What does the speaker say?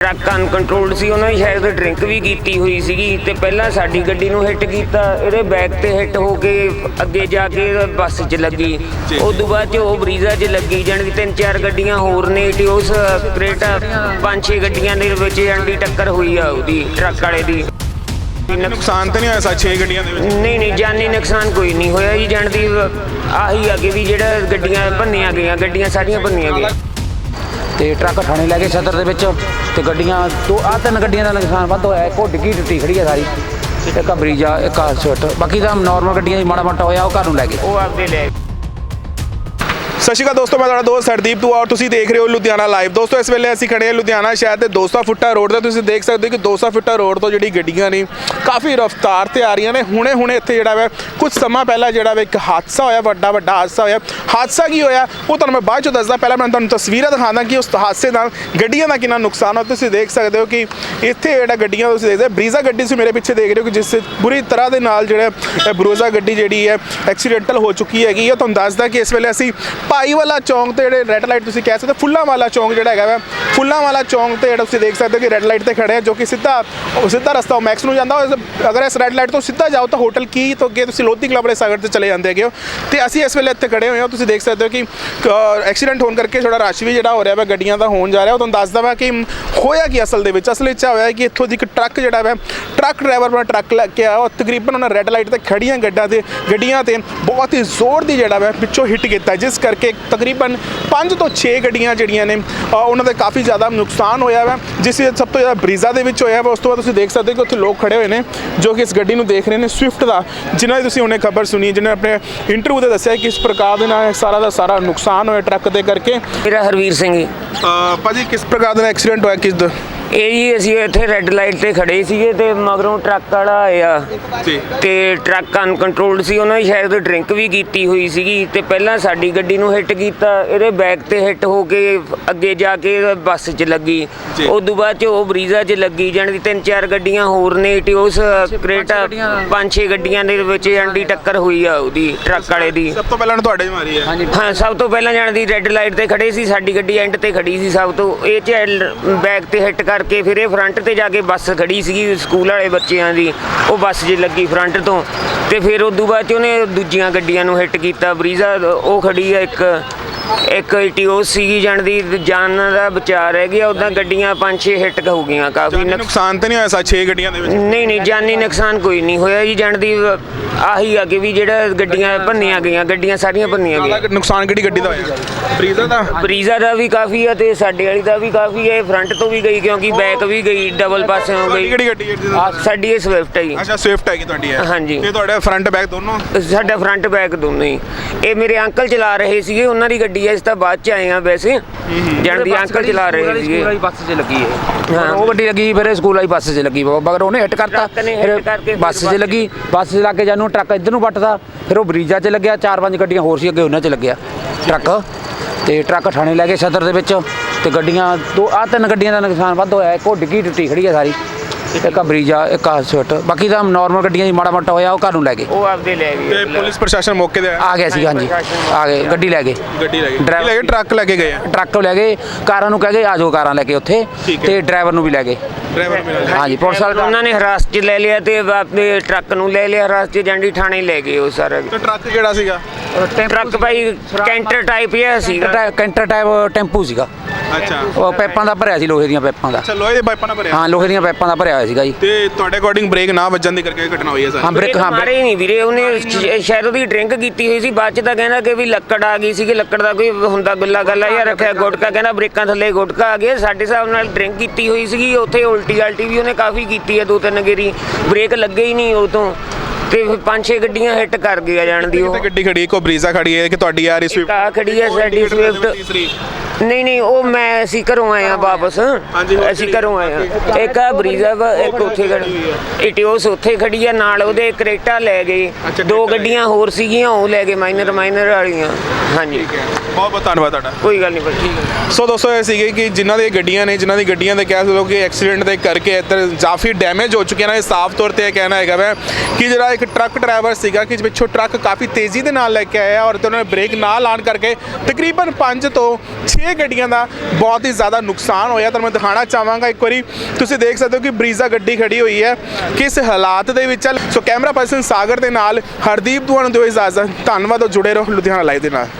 Truck uncontrolled ਸੀ ਉਹਨਾਂ ਨੇ ਸ਼ਾਇਦ ਡਰਿੰਕ ਵੀ ਕੀਤੀ ਹੋਈ ਸੀਗੀ ਤੇ ਪਹਿਲਾਂ ਸਾਡੀ ਗੱਡੀ ਨੂੰ ਹਿੱਟ ਕੀਤਾ ਇਹਦੇ ਬੈਕ ਤੇ ਹਿੱਟ ਹੋ ਕੇ ਅੱਗੇ ਜਾ ਕੇ ਬੱਸ 'ਚ ਲੱਗੀ। ਉਸ ਤੋਂ ਬਾਅਦ 'ਚ ਉਹ ਬਰੀਜ਼ਾ 'ਚ ਲੱਗੀ ਜਾਣੀ ਕਿ ਤਿੰਨ ਚਾਰ ਗੱਡੀਆਂ ਹੋਰ ਨੇ ਤੇ ਉਸ ਕਰੇਟਾ ਪੰਜ ਛੇ ਗੱਡੀਆਂ ਦੇ ਵਿੱਚ ਜਾਣੀ ਦੀ ਟੱਕਰ ਹੋਈ ਆ ਉਹਦੀ ਟਰੱਕ ਵਾਲੇ ਦੀ। ਨੁਕਸਾਨ ਤਾਂ ਨਹੀਂ ਹੋਇਆ 6 ਗੱਡੀਆਂ ਦੇ ਵਿੱਚ? ਨਹੀਂ ਨਹੀਂ ਜਾਨੀ ਨੁਕਸਾਨ ਕੋਈ ਨਹੀਂ ਹੋਇਆ ਜੀ ਜਾਣੀ ਦੀ ਆਹੀ ਅੱਗੇ ਵੀ ਜਿਹੜਾ ਗੱਡੀਆਂ ਭੰਨੀਆਂ ਗਈਆਂ ਗੱਡੀਆਂ ਸਾਰੀਆਂ ਭੰਨੀਆਂ ਗਈਆਂ। ਤੇ ਟਰੱਕ ਥਾਣੇ ਲੈ ਕੇ ਸਦਰ ਦੇ ਵਿੱਚ ਤੇ ਗੱਡੀਆਂ ਦੋ ਆ ਤਿੰਨ ਗੱਡੀਆਂ ਦਾ ਨੁਕਸਾਨ ਵੱਧ ਹੋਇਆ, ਇੱਕ ਉਹ ਡਿੱਗੀ ਟੁੱਟੀ ਖੜੀ ਹੈ ਸਾਰੀ ਇੱਕ ਬਰੀਜਾ, ਇੱਕ ਆ ਸਵਿਫਟ ਬਾਕੀ ਤਾਂ ਨਾਰਮਲ ਗੱਡੀਆਂ ਦੀ ਮਾੜਾ ਮੋਟਾ ਹੋਇਆ, ਉਹ ਘਰ ਨੂੰ ਲੈ ਗਏ ਉਹ ਆਪਦੇ ਲੈ ਗਏ। ਸਤਿ ਸ਼੍ਰੀ ਅਕਾਲ ਦੋਸਤੋ ਮੈਂ ਤੁਹਾਡਾ ਦੋਸਤ ਹਰਦੀਪ ਤੂੰ ਔਰ ਤੁਸੀਂ ਦੇਖ ਰਹੇ ਹੋ ਲੁਧਿਆਣਾ ਲਾਈਵ ਦੋਸਤੋ ਇਸ ਵੇਲੇ ਅਸੀਂ ਖੜੇ ਹਾਂ ਲੁਧਿਆਣਾ ਸ਼ਹਿਰ ਦੇ 200 ਫੁੱਟਾ ਰੋਡ ਦਾ। ਤੁਸੀਂ ਦੇਖ ਸਕਦੇ ਹੋ ਕਿ 200 ਫੁੱਟਾ ਰੋਡ ਤੋਂ ਜਿਹੜੀ ਗੱਡੀਆਂ ਨੇ ਕਾਫੀ ਰਫ਼ਤਾਰ ਤੇ ਆ ਰਹੀਆਂ ਨੇ। ਹੁਣੇ ਹੁਣੇ ਇੱਥੇ ਜਿਹੜਾ ਵਾ ਕੁਝ ਸਮਾਂ ਪਹਿਲਾਂ ਜਿਹੜਾ ਵਾ ਇੱਕ ਹਾਦਸਾ ਹੋਇਆ ਵੱਡਾ ਵੱਡਾ ਹਾਦਸਾ ਹੋਇਆ। ਹਾਦਸਾ ਕੀ ਹੋਇਆ ਉਹ ਤੁਹਾਨੂੰ ਮੈਂ ਬਾਅਦ ਚ ਦੱਸਦਾ। ਪਹਿਲਾਂ ਮੈਂ ਤੁਹਾਨੂੰ ਤਸਵੀਰਾਂ ਦਿਖਾਉਂਦਾ ਕਿ ਉਸ ਹਾਦਸੇ ਨਾਲ ਗੱਡੀਆਂ ਦਾ ਕਿੰਨਾ ਨੁਕਸਾਨ ਹੋਇਆ। ਤੁਸੀਂ ਦੇਖ ਸਕਦੇ ਹੋ ਕਿ ਇੱਥੇ ਜਿਹੜਾ ਗੱਡੀਆਂ ਤੁਸੀਂ ਦੇਖਦੇ ਹੋ, ਬਰੀਜ਼ਾ ਗੱਡੀ ਤੁਸੀਂ ਮੇਰੇ ਪਿੱਛੇ ਦੇਖ ਰਹੇ ਹੋ ਕਿ ਜਿਸ ਬੁਰੀ ਤਰ੍ਹਾਂ ਦੇ ਨਾਲ ਜਿਹੜਾ ਬਰੋਜ਼ਾ ਗੱਡੀ ਜਿਹੜੀ ਹੈ ਐਕਸੀਡੈਂਟਲ ਹੋ ਚੁੱਕੀ ਹੈਗੀ ਹੈ। ਤੁਹਾਨੂੰ ਦੱਸਦਾ ਕਿ ਇਸ ਵੇਲੇ ਅਸੀਂ ਭਾਈ ਵਾਲਾ ਚੌਂਕ ਤੇ ਜਿਹੜੇ ਰੈੱਡ ਲਾਈਟ ਤੁਸੀਂ ਕਹਿ ਸਕਦੇ ਫੁੱਲਾਂ ਵਾਲਾ ਚੌਂਕ ਜਿਹੜਾ ਹੈਗਾ ਵਾ ਫੁੱਲਾਂ ਵਾਲਾ ਚੌਂਕ ਤੇ ਜਿਹੜਾ ਤੁਸੀਂ ਦੇਖ ਸਕਦੇ ਹੋ ਕਿ ਰੈੱਡ ਲਾਈਟ ਤੇ ਖੜੇ ਆ, ਜੋ ਕਿ ਸਿੱਧਾ ਸਿੱਧਾ ਰਸਤਾ ਉਹ ਮੈਕਸ ਨੂੰ ਜਾਂਦਾ ਅਗਰ ਇਸ ਰੈੱਡ ਲਾਈਟ ਤੋਂ ਸਿੱਧਾ ਜਾਓ ਤਾਂ ਹੋਟਲ ਕੀ ਤੋਂ ਅੱਗੇ ਤੁਸੀਂ ਲੋਧੀ ਕਲੱਬ ਵਾਲੇ ਸਾਗਰ ਤੇ ਚਲੇ ਜਾਂਦੇ ਹੈਗੇ ਹੋ। ਤੇ ਅਸੀਂ ਇਸ ਵੇਲੇ ਇੱਥੇ ਖੜੇ ਹੋਏ ਹਾਂ, ਤੁਸੀਂ ਦੇਖ ਸਕਦੇ ਹੋ ਕਿ ਐਕਸੀਡੈਂਟ ਹੋਣ ਕਰਕੇ ਥੋੜਾ ਰਸ਼ ਵੀ ਜਿਹੜਾ ਹੋ ਰਿਹਾ ਵਾ, ਗੱਡੀਆਂ ਦਾ ਹੋਣ ਜਾ ਰਿਹਾ, ਉਹ ਤੁਹਾਨੂੰ ਦੱਸਦਾ ਵਾ ਕਿ ਹੋਇਆ ਕੀ ਅਸਲ ਦੇ ਵਿੱਚ। ਅਸਲ ਵਿੱਚ ਹੋਇਆ ਕਿ ਇੱਥੋਂ ਦੀ ਇੱਕ ਟਰੱਕ ਜਿਹੜਾ ਵਾ, ਟਰੱਕ ਡਰਾਈਵਰ ਆਪਣਾ ਟਰੱਕ ਲੈ ਕੇ ਆਇਆ, ਉਹ ਤਕਰੀਬਨ ਉਹਨਾਂ ਰੈੱਡ ਲਾਈਟ ਤੇ ਖੜੀਆਂ ਗੱਡਾਂ ਤੇ, ਗੱਡੀਆਂ ਤੇ ਬਹੁਤ ਹੀ ਜ਼ੋਰ ਦੀ ਜਿਹੜਾ ਵਾ, ਪਿੱਛੋਂ ਹਿੱਟ ਕੀਤਾ, ਜਿਸ ਕਰਕੇ ਤਕਰੀਬਨ 5 ਤੋਂ 6 ਗੱਡੀਆਂ ਜਿਹੜੀਆਂ ਨੇ ਉਹਨਾਂ ਦਾ ਕਾਫੀ ਜ਼ਿਆਦਾ ਨੁਕਸਾਨ ਹੋਇਆ ਵਾ। ਜਿਸ ਵਿੱਚ ਸਭ ਤੋਂ ਜ਼ਿਆਦਾ ਬਰੀਜ਼ਾ ਦੇ ਵਿੱਚ ਹੋਇਆ ਵਾ ਉਸ ਤੋਂ ਬਾਅਦ ਤੁਸੀਂ ਦੇਖ ਸਕਦੇ ਹੋ ਕਿ ਉੱਥੇ ਲੋਕ ਖੜੇ ਹੋਏ ਨੇ ਜੋ ਕਿ ਇਸ ਗੱਡੀ ਨੂੰ ਦੇਖ ਰਹੇ ਨੇ ਸਵਿਫਟ ਦਾ ਜਿਨ੍ਹਾਂ ਦੀ ਤੁਸੀਂ ਉਹਨੇ ਖਬਰ ਸੁਣੀ ਜਿਨ੍ਹਾਂ ਨੇ ਆਪਣੇ ਇੰਟਰਵਿਊ ਦੇ ਦੱਸਿਆ ਕਿ ਇਸ ਪ੍ਰਕਾਰ ਦੇ ਨਾਲ ਸਾਰਾ ਦਾ ਸਾਰਾ ਨੁਕਸਾਨ ਹੋਇਆ ਟਰੱਕ ਦੇ ਕਰਕੇ। ਮੇਰਾ ਹਰਵੀਰ ਸਿੰਘ ਜੀ। ਭਾਜੀ ਕਿਸ ਪ੍ਰਕਾਰ ਦਾ ਐਕਸੀਡੈਂਟ ਹੋਇਆ ਕਿਸ ਦਾ ਇਹ ਜੀ ਅਸੀਂ ਇੱਥੇ ਰੈੱਡ ਲਾਈਟ ਤੇ ਖੜੇ ਸੀਗੇ ਤੇ ਮਗਰੋਂ ਟਰੱਕ ਵਾਲਾ ਆਇਆ। ਜੀ। ਤੇ ਟਰੱਕ ਅਨਕੰਟਰੋਲਡ ਸੀ ਉਹਨਾਂ ਨੇ ਸ਼ਾਇਦ ਡਰਿੰਕ ਵੀ ਕੀਤੀ ਹੋਈ ਸੀਗੀ ਤੇ ਪਹਿਲਾਂ ਸਾਡੀ ਗੱਡੀ ਨੂੰ ਹਿੱਟ ਕੀਤਾ ਇਹਦੇ ਬੈਕ ਤੇ ਹਿੱਟ ਹੋ ਕੇ ਅੱਗੇ ਜਾ ਕੇ ਬੱਸ 'ਚ ਲੱਗੀ। ਜੀ। ਉਸ ਤੋਂ ਬਾਅਦ 'ਚ ਉਹ ਬਰੀਜ਼ਾ 'ਚ ਲੱਗੀ ਜਾਣੀ ਦੀ ਤਿੰਨ ਚਾਰ ਗੱਡੀਆਂ ਹੋਰ ਨੇ ਉਸ ਕਰੇਟਾ ਪੰਜ ਛੇ ਗੱਡੀਆਂ ਦੇ ਵਿੱਚ ਜਾਣੀ ਦੀ ਟੱਕਰ ਹੋਈ ਆ ਉਹਦੀ ਟਰੱਕ ਵਾਲੇ ਦੀ। ਸਭ ਤੋਂ ਪਹਿਲਾਂ ਤੁਹਾਡੇ ਹੀ ਮਾਰੀ ਹੈ। ਹਾਂਜੀ। ਹਾਂ ਸਭ ਤੋਂ ਪਹਿਲਾਂ ਜਾਣ ਦੀ ਰੈੱਡ ਲਾਈਟ ਤੇ ਖੜੇ ਸੀ ਸਾਡੀ ਗੱਡੀ ਐਂਡ ਤੇ ਖੜੀ ਸੀ ਸਭ ਤੋਂ ਇਹ ਚ ਬੈਕ ਤੇ ਹਿੱਟ ਕਰਕੇ ਫਿਰ ਇਹ ਫਰੰਟ ਤੇ ਜਾ ਕੇ ਬੱਸ ਖੜੀ ਸੀਗੀ ਸਕੂਲ ਵਾਲੇ ਬੱਚਿਆਂ ਦੀ। ਉਹ ਬੱਸ 'ਚ ਲੱਗੀ ਫਰੰਟ ਤੋਂ ਤੇ ਫਿਰ ਉਦੋਂ ਬਾਅਦ 'ਚ ਉਹਨੇ ਦੂਜੀਆਂ ਗੱਡੀਆਂ ਨੂੰ ਹਿੱਟ ਕੀਤਾ। ਬਰੀਜ਼ਾ, ਉਹ ਖੜੀ ਆ ਇੱਕ ਇੱਕ ਇਟੀਓ ਸੀਗੀ ਜਾਣ ਦੀ ਜਾਨ ਦਾ ਬਚਾ ਰਹਿ ਗਿਆ ਉਦਾਂ ਗੱਡੀਆਂ ਪੰਜ ਛੇ ਹਿੱਟ ਹੋ ਗਈਆਂ ਕਾਫੀ ਜਾਨੀ ਨੁਕਸਾਨ ਤਾਂ ਨਹੀਂ ਹੋਇਆ ਸੱਚ 6 ਗੱਡੀਆਂ ਦੇ ਵਿੱਚ? ਨਹੀਂ ਨਹੀਂ ਜਾਨੀ ਨੁਕਸਾਨ ਕੋਈ ਨਹੀਂ ਹੋਇਆ ਜੀ ਜਾਣ ਦੀ ਆਹੀ ਅੱਗੇ ਵੀ ਜਿਹੜਾ ਗੱਡੀਆਂ ਭੰਨੀਆਂ ਗਈਆਂ ਗੱਡੀਆਂ ਸਾਰੀਆਂ ਭੰਨੀਆਂ ਗਈਆਂ। ਨੁਕਸਾਨ ਕਿਹੜੀ ਗੱਡੀ ਦਾ ਹੋਇਆ? ਬਰੀਜ਼ਾ ਦਾ? ਬਰੀਜ਼ਾ ਦਾ ਵੀ ਕਾਫੀ ਹੈ ਤੇ ਸਾਡੇ ਵਾਲੀ ਦਾ ਵੀ ਕਾਫੀ ਹੈ ਫਰੰਟ ਤੋਂ ਵੀ ਗਈ ਕਿਉਂਕਿ ਬੈਕ ਵੀ ਗਈ ਡਬਲ ਪਾਸਿਓਂ ਤੁਹਾਡੀ ਗਈ। ਕਿਹੜੀ ਗੱਡੀ ਹੈ ਜਿਹਦੇ ਨਾਲ? ਸਾਡੀ ਇਹ ਸਵਿਫਟ ਹੈ ਜੀ। ਅੱਛਾ ਸਵਿਫਟ ਹੈਗੀ ਤੁਹਾਡੀ ਹੈ ਹਾਂਜੀ। ਤੇ ਤੁਹਾਡੇ ਫਰੰਟ ਬੈਕ ਦੋਨੋਂ? ਸਾਡਾ ਫਰੰਟ ਬੈਕ ਦੋਨੋਂ ਹੀ। ਇਹ ਮੇਰੇ ਅੰਕਲ ਚਲਾ ਰਹੇ ਸੀਗੇ ਉਹਨਾਂ ਦੀ ਗੱਡੀ ਹੈ ਇਸ ਤਾਂ ਬਾਅਦ ਚ ਆਏ ਆ ਵੈਸੇ। ਜਾਣਦੀ ਅੰਕਲ ਚਲਾ ਰਹੇ ਸਕੂਲ ਸੀਗੇ। ਵਾਲੀ ਬੱਸ 'ਚ ਲੱਗੀ ਹੈ ਹਾਂ। ਉਹ ਗੱਡੀ ਲੱਗੀ ਫਿਰ ਇਹ ਸਕੂਲ ਵਾਲੀ ਬੱਸ 'ਚ ਲੱਗੀ ਮਗਰ ਉਹਨੇ ਹਿੱਟ ਕਰਤਾ। ਫਿਰ ਬੱਸ 'ਚ ਲੱਗੀ। ਬੱਸ 'ਚ ਲੱਗ ਕੇ ਜਾਨੂੰ ਟਰੱਕ ਇੱਧਰ ਨੂੰ ਵੱਟਦਾ। ਫਿਰ ਉਹ ਬਰੀਜਾ 'ਚ ਲੱਗਿਆ ਚਾਰ ਪੰਜ ਗੱਡੀਆਂ ਹੋਰ ਸੀ ਅੱਗੇ ਉਹਨਾਂ 'ਚ ਲੱਗਿਆ ਟਰੱਕ। ਤੇ ਟਰੱਕ ਥਾਣੇ ਲੈ ਗਏ ਸਦਰ ਦੇ ਵਿੱਚ। ਤੇ ਗੱਡੀਆਂ ਦੋ ਆ ਤਿੰਨ ਗੱਡੀਆਂ ਦਾ ਨੁਕਸਾਨ ਵੱਧ ਹੋਇਆ ਇੱਕ ਉਹ ਡਿੱਗੀ ਟੁੱਟੀ ਖੜੀ ਹੈ ਸਾਰੀ। ਇੱਕ ਬਰੀਜਾ ਇੱਕ ਆ ਸਵਿਫਟ ਬਾਕੀ ਤਾਂ ਨਾਰਮਲ ਗੱਡੀਆਂ ਦੀ ਮਾੜਾ ਮੋਟਾ ਹੋਇਆ ਉਹ ਘਰ ਨੂੰ ਲੈ ਗਏ ਉਹ ਆਪਦੇ ਲੈ ਤੇ ਗਏ ਪੁਲਿਸ ਪ੍ਰਸ਼ਾਸਨ ਮੌਕੇ ਤੇ ਆਇਆ ਆ ਗਿਆ ਸੀ ਹਾਂਜੀ ਆ ਗਏ ਗੱਡੀ ਲੈ ਗਏ ਗੱਡੀ ਲੈ ਗਏ ਡਰਾਈਵਰ- ਲੈ ਕੇ ਟਰੱਕ ਲੈ ਕੇ ਗਏ ਆ ਟਰੱਕ ਲੈ ਗਏ ਕਾਰਾਂ ਨੂੰ ਕਹਿ ਗਏ ਆ ਜਾਓ ਕਾਰਾਂ ਲੈ ਕੇ ਉੱਥੇ। ਤੇ ਡਰਾਈਵਰ ਨੂੰ ਵੀ ਲੈ ਗਏ ਡਰਾਈਵਰ ਮਿਲਿਆ ਹਾਂਜੀ ਪੁਲਿਸ ਵਾਲੇ ਉਹਨਾਂ ਨੇ ਹਰਾਸਤ ਚ ਲੈ ਲਿਆ ਤੇ ਆਪਣੇ ਟਰੱਕ ਨੂੰ ਲੈ ਲਿਆ ਹਰਾਸਤ ਚ ਜਾਂਡੀ ਥਾਣੇ ਲੈ ਗਏ ਉਹ ਸਾਰਾ ਤੇ ਟਰੱਕ ਕਿਹੜਾ ਸੀਗਾ ਟਰੱਕ ਭਾਈ ਕੈਂਟਰ ਟਾਈਪ ਹੀ ਸੀਗਾ ਕੈਂਟਰ ਟਾਈਪ ਟੈਂਪੂ ਸੀਗਾ ਅੱਛਾ। ਉਹ ਪੈਪਾਂ ਦਾ ਭਰਿਆ ਸੀ ਲੋਹੇ ਦੀਆਂ ਪੈਪਾਂ ਦਾ। ਅੱਛਾ ਲੋਹੇ ਦੇ ਪਾਈਪਾਂ ਨਾਲ ਭਰਿਆ। ਹਾਂ ਲੋਹੇ ਦੀਆਂ ਪੈਪਾਂ ਦਾ ਭਰਿਆ ਹੋਇਆ ਸੀਗਾ ਜੀ। ਤੇ ਤੁਹਾਡੇ ਅਕੋਰਡਿੰਗ ਬ੍ਰੇਕ ਨਾ ਵੱਜਣ ਦੀ ਕਰਕੇ ਇਹ ਘਟਨਾ ਹੋਈ ਹੈ ਹਾਂ ਸਰ ਬ੍ਰੇਕ ਹਾਂ ਮਾਰੇ ਹੀ ਨਹੀਂ ਵੀਰੇ ਉਹਨੇ ਸ਼- ਸ਼ਾਇਦ ਉਹਦੀ ਡਰਿੰਕ ਕੀਤੀ ਹੋਈ ਸੀ ਬਾਅਦ ਚ ਤਾਂ ਕਹਿੰਦਾ ਕਿ ਵੀ ਲੱਕੜ ਆ ਗਈ ਸੀ ਕਿ ਲੱਕੜ ਦਾ ਕੋਈ ਹੁੰਦਾ ਗੁੱਲਾ ਗੱਲਾ ਜਾਂ ਰੱਖਿਆ ਗੁਟਕਾ ਕਹਿੰਦਾ ਬ੍ਰੇਕਾਂ ਥੱਲੇ ਗੁਟਕਾ ਆ ਗਿਆ ਸਾਡੇ ਹਿਸਾਬ ਨਾਲ ਡਰਿੰਕ ਕੀਤੀ ਹੋਈ ਸੀਗੀ ਉੱਥੇ ਉਲਟੀ ਆਲਟੀ ਵੀ ਉਹਨੇ ਕਾਫੀ ਕੀਤੀ ਹੈ ਦੋ ਤਿੰਨ ਗੇਰੀ। ਬ੍ਰੇਕ ਲੱਗੇ ਹੀ ਨਹੀਂ ਉਹ ਤੋਂ। ਤੇ ਫਿਰ ਪੰਜ ਛੇ ਗੱਡੀਆਂ ਹਿੱਟ ਕਰ ਗਿਆ ਜਾਣ ਦੀ ਉਹ। ਗੱਡੀ ਖੜੀ ਹੈ ਕੋ ਬਰੀਜ਼ਾ ਖੜੀ ਹੈ ਕਿ ਤੁਹਾਡੀ ਆ ਰਹੀ ਸਵਿਫਟ ਕਾ ਖੜੀ ਹੈ ਸਾਡੀ ਸਵਿਫਟ ਨਹੀਂ ਨਹੀਂ ਉਹ ਮੈਂ ਅਸੀਂ ਘਰੋਂ ਆਏ ਆ ਵਾਪਸ। ਅਸੀਂ? ਘਰੋਂ ਆਏ ਆ ਇੱਕ ਆ ਬਰੀਜ਼ਾ ਵਾ ਇੱਕ ਉੱਥੇ ਖੜੀ ਇਟਿਓਸ ਉੱਥੇ ਖੜੀ ਆ ਨਾਲ ਉਹਦੇ ਕਰੇਟਾ ਲੈ ਗਏ। ਦੋ ਗੱਡੀਆਂ ਹੋਰ ਸੀਗੀਆਂ ਉਹ ਲੈ ਗਏ ਮਾਈਨਰ ਮਾਈਨਰ ਵਾਲੀਆਂ। ਹਾਂਜੀ। ਬਹੁਤ ਬਹੁਤ ਧੰਨਵਾਦ ਤੁਹਾਡਾ। ਕੋਈ ਗੱਲ ਨਹੀਂ ਭਾਜੀ ਠੀਕ ਹੈ। ਸੋ ਦੋਸਤੋ ਇਹ ਸੀਗੇ ਕਿ ਜਿਨ੍ਹਾਂ ਦੀਆਂ ਗੱਡੀਆਂ ਨੇ ਜਿਨ੍ਹਾਂ ਦੀ ਗੱਡੀਆਂ ਦੇ ਕਹਿ ਹੋ ਕਿ ਐਕਸੀਡੈਂਟ ਦੇ ਕਰਕੇ ਇੱਧਰ ਕਾਫੀ ਡੈਮੇਜ ਹੋ ਚੁੱਕੇ ਨੇ। ਇਹ ਸਾਫ਼ ਤੌਰ ਤੇ ਇਹ ਕਹਿਣਾ ਹੈਗਾ ਵੈ ਕਿ ਜਿਹੜਾ ਇੱਕ ਟਰੱਕ ਡਰਾਈਵਰ ਸੀਗਾ ਕਿ ਪਿੱਛੋਂ ਟਰੱਕ ਕਾਫੀ ਤੇਜ਼ੀ ਦੇ ਨਾਲ ਲੈ ਕੇ ਆਇਆ ਔਰ ਤੇ ਉਹਨਾਂ ਨੇ ਬ੍ਰੇਕ ਨਾ ਲਾਣ ਕਰਕੇ ਤਕਰੀਬਨ 5 ਤੋਂ 6 ਗੱਡੀਆਂ ਦਾ ਬਹੁਤ ਹੀ ਜ਼ਿਆਦਾ ਨੁਕਸਾਨ ਹੋਇਆ। ਤਾਂ ਮੈਂ ਦਿਖਾਣਾ ਚਾਹਾਂਗਾ ਇੱਕ ਵਾਰੀ। ਤੁਸੀਂ ਦੇਖ ਸਕਦੇ ਹੋ ਕਿ ਬਰੀਜ਼ਾ ਗੱਡੀ ਖੜੀ ਹੋਈ ਹੈ ਕਿਸ ਹਾਲਾਤ ਦੇ ਵਿੱਚ। ਸੋ ਕੈਮਰਾ ਪਰਸਨ ਸਾਗਰ ਦੇ ਨਾਲ ਹਰਦੀਪ ਤੁਹਾਨੂੰ ਦਿਓ ਇਜਾਜ਼ਤ। ਧੰਨਵਾਦ ਔਰ ਜੁੜੇ ਰਹੋ ਲੁਧਿਆਣਾ ਲਾਈਵ ਦੇ ਨਾਲ।